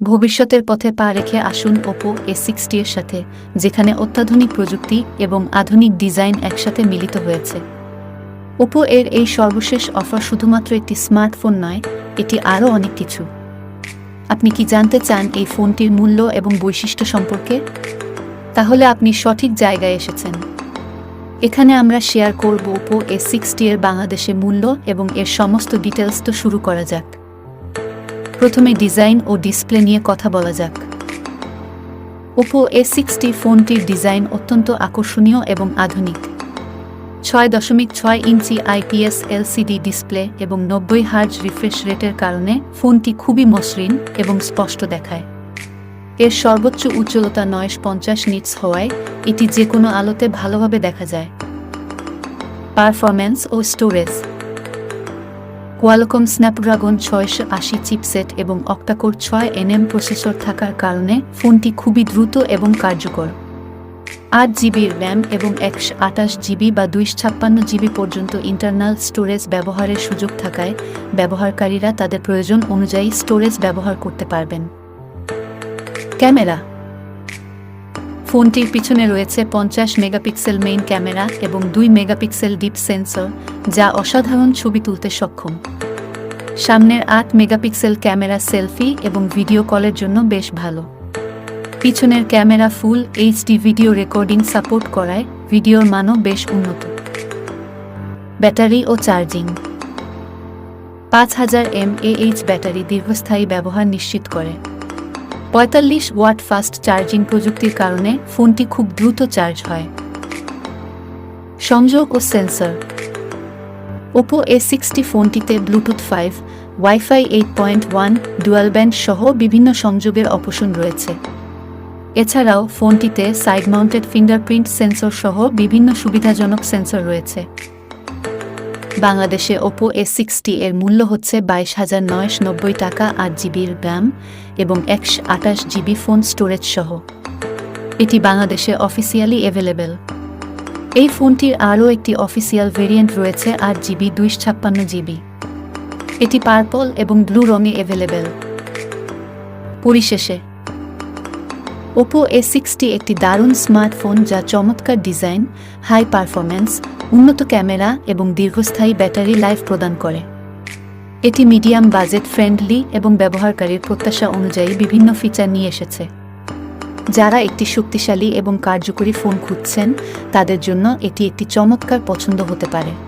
ভবিষ্যতের পথে পা রেখে আসুন ওপো এ সিক্সটি এর সাথে, যেখানে অত্যাধুনিক প্রযুক্তি এবং আধুনিক ডিজাইন একসাথে মিলিত হয়েছে। ওপো এর এই সর্বশেষ অফার শুধুমাত্র একটি স্মার্টফোন নয়, এটি আরও অনেক কিছু। আপনি কি জানতে চান এই ফোনটির মূল্য এবং বৈশিষ্ট্য সম্পর্কে? তাহলে আপনি সঠিক জায়গায় এসেছেন। এখানে আমরা শেয়ার করব ওপো এ সিক্সটি এর বাংলাদেশে মূল্য এবং এর সমস্ত ডিটেলস তো শুরু করা যাক। প্রথমে ডিজাইন ও ডিসপ্লে নিয়ে কথা বলা যাক। ওপো এ সিক্সটি ফোনটির ডিজাইন অত্যন্ত আকর্ষণীয় এবং আধুনিক। ছয় দশমিক ছয় ইঞ্চি আইপিএস এলসিডি ডিসপ্লে এবং নব্বই হার্জ রিফ্রেশ রেটের কারণে ফোনটি খুবই মসৃণ এবং স্পষ্ট দেখায়। এর সর্বোচ্চ উজ্জ্বলতা নয়শ পঞ্চাশ নিটস হওয়ায় এটি যে কোনো আলোতে ভালোভাবে দেখা যায়। পারফরম্যান্স ও স্টোরেজ কোয়ালকম স্ন্যাপড্রাগন ছয়শো আশি চিপসেট এবং অক্টাকোর ছয় এনএম প্রসেসর থাকার কারণে ফোনটি খুবই দ্রুত এবং কার্যকর। আট জিবির র্যাম এবং একশো আটাশ জিবি বা দুইশ ছাপ্পান্ন জিবি পর্যন্ত ইন্টারনাল স্টোরেজ ব্যবহারের সুযোগ থাকায় ব্যবহারকারীরা তাদের প্রয়োজন অনুযায়ী স্টোরেজ ব্যবহার করতে পারবেন। ক্যামেরা ফোনটির পিছনে রয়েছে পঞ্চাশ মেগাপিক্সেল মেইন ক্যামেরা এবং দুই মেগাপিক্সেল ডিপ সেন্সর যা অসাধারণ ছবি তুলতে সক্ষম। সামনের আট মেগাপিক্সেল ক্যামেরা সেলফি এবং ভিডিও কলের জন্য বেশ ভালো। পিছনের camera full HD video recording support করায় ভিডিওর মানও বেশ উন্নত। ব্যাটারি ও চার্জিং পাঁচ হাজার এম এইচ ব্যাটারি দীর্ঘস্থায়ী ব্যবহার নিশ্চিত করে। পঁয়তাল্লিশ ওয়াট ফাস্ট চার্জিং প্রযুক্তির কারণে ফোনটি খুব দ্রুত চার্জ হয়। সংযোগ ও সেন্সর। ওপো এ সিক্সটি ফোনটিতে Bluetooth five, WiFi eight point one, dual band সহ বিভিন্ন সংযোগের অপশন রয়েছে। এছাড়াও ফোনটিতে সাইড মাউন্টেড ফিঙ্গারপ্রিন্ট সেন্সর সহ বিভিন্ন সুবিধাজনক সেন্সর রয়েছে। বাংলাদেশে ওপো এ সিক্সটি এর মূল্য হচ্ছে বাইশ হাজার নয়শ নব্বই টাকা আট জিবির র্যাম এবং একশো আঠাশ জিবি ফোন স্টোরেজ সহ। এটি বাংলাদেশে অফিসিয়ালি অ্যাভেলেবেল এই ফোনটির আরও একটি অফিসিয়াল ভেরিয়েন্ট রয়েছে আট জিবি দুইশ ছাপ্পান্ন জিবি। এটি পার্পল এবং ব্লু রঙে অ্যাভেলেবেল পরিশেষে ওপো এ সিক্সটি একটি দারুণ স্মার্টফোন যা চমৎকার ডিজাইন হাই পারফরম্যান্স উন্নত ক্যামেরা এবং দীর্ঘস্থায়ী ব্যাটারি লাইফ প্রদান করে। এটি মিডিয়াম বাজেট ফ্রেন্ডলি এবং ব্যবহারকারীর প্রত্যাশা অনুযায়ী বিভিন্ন ফিচার নিয়ে এসেছে। যারা একটি শক্তিশালী এবং কার্যকরী ফোন খুঁজছেন, তাদের জন্য এটি একটি চমৎকার পছন্দ হতে পারে।